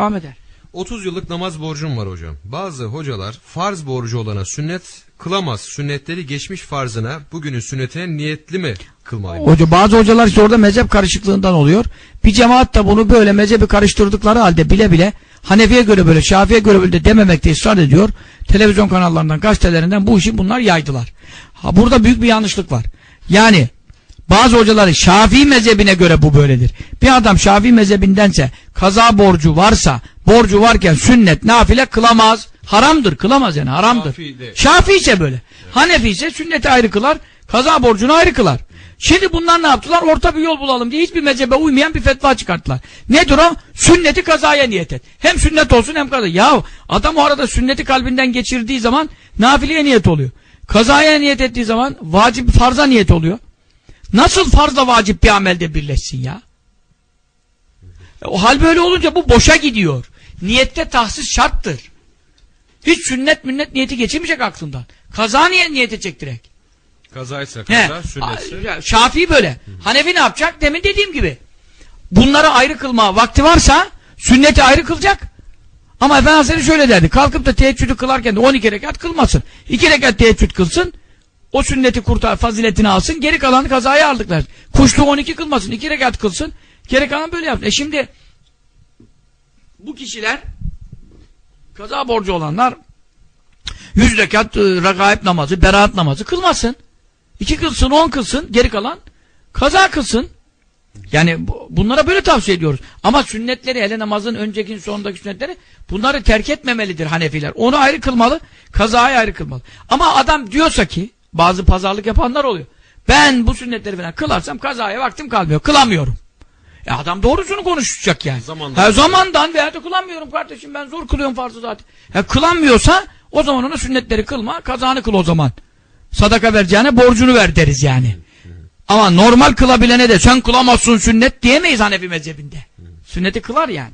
devam eder. 30 yıllık namaz borcum var hocam. Bazı hocalar farz borcu olana sünnet kılamaz. Sünnetleri geçmiş farzına, bugünün sünnetine niyetli mi kılmalıyım? Hoca, bazı hocalar işte orada mezhep karışıklığından oluyor. Bir cemaat da bunu böyle mezhebi karıştırdıkları halde bile bile Hanefi'ye göre böyle, Şafi'ye göre böyle de dememekte ısrar ediyor. Televizyon kanallarından, gazetelerinden bu işi bunlar yaydılar. Ha, burada büyük bir yanlışlık var. Yani bazı hocaları Şafii mezhebine göre bu böyledir. Bir adam Şafii mezhebindense kaza borcu varsa borcu varken sünnet nafile kılamaz. Haramdır kılamaz yani haramdır. Şafii ise böyle. Hanefi ise sünneti ayrı kılar. Kaza borcunu ayrı kılar. Şimdi bunlar ne yaptılar? Orta bir yol bulalım diye hiçbir mezhebe uymayan bir fetva çıkarttılar. Nedir o? Sünneti kazaya niyet et. Hem sünnet olsun hem kaza. Ya adam o arada sünneti kalbinden geçirdiği zaman nafileye niyet oluyor. Kazaya niyet ettiği zaman vacip farza niyet oluyor. Nasıl farzla vacip bir amelde birleşsin ya? O hal böyle olunca bu boşa gidiyor. Niyette tahsis şarttır. Hiç sünnet münnet niyeti geçirmeyecek aklından. Kaza niye niyet edecek direkt? Kazaysa He. kaza, sünnetse. A- Şafii böyle. Hanefi ne yapacak? Demin dediğim gibi. Bunları ayrı kılma vakti varsa sünneti ayrı kılacak. Ama Efendimiz şöyle derdi. Kalkıp da teheccüdü kılarken de 12 rekat kılmasın. 2 rekat teheccüd kılsın. O sünneti kurtar, faziletini alsın. Geri kalanı kazaya aldıklar. Kuşlu 12 kılmasın. 2 rekat kılsın. Geri kalan böyle yapsın. E şimdi bu kişiler kaza borcu olanlar 100 rekat e, ragaib namazı, beraat namazı kılmasın. İki kılsın, on kılsın, geri kalan kaza kılsın. Yani bu- bunlara böyle tavsiye ediyoruz. Ama sünnetleri, hele namazın önceki sonundaki sünnetleri bunları terk etmemelidir Hanefiler. Onu ayrı kılmalı, kazayı ayrı kılmalı. Ama adam diyorsa ki, bazı pazarlık yapanlar oluyor. Ben bu sünnetleri falan kılarsam kazaya vaktim kalmıyor, kılamıyorum. E adam doğrusunu konuşacak yani. Zamandan. Ha, zamandan veya da kılamıyorum kardeşim ben zor kılıyorum farzı zaten. Ya kılamıyorsa o zaman ona sünnetleri kılma, kazanı kıl o zaman. Sadaka vereceğine borcunu ver deriz yani. Ama normal kılabilene de sen kılamazsın sünnet diyemeyiz Hanefi mezhebinde. Sünneti kılar yani.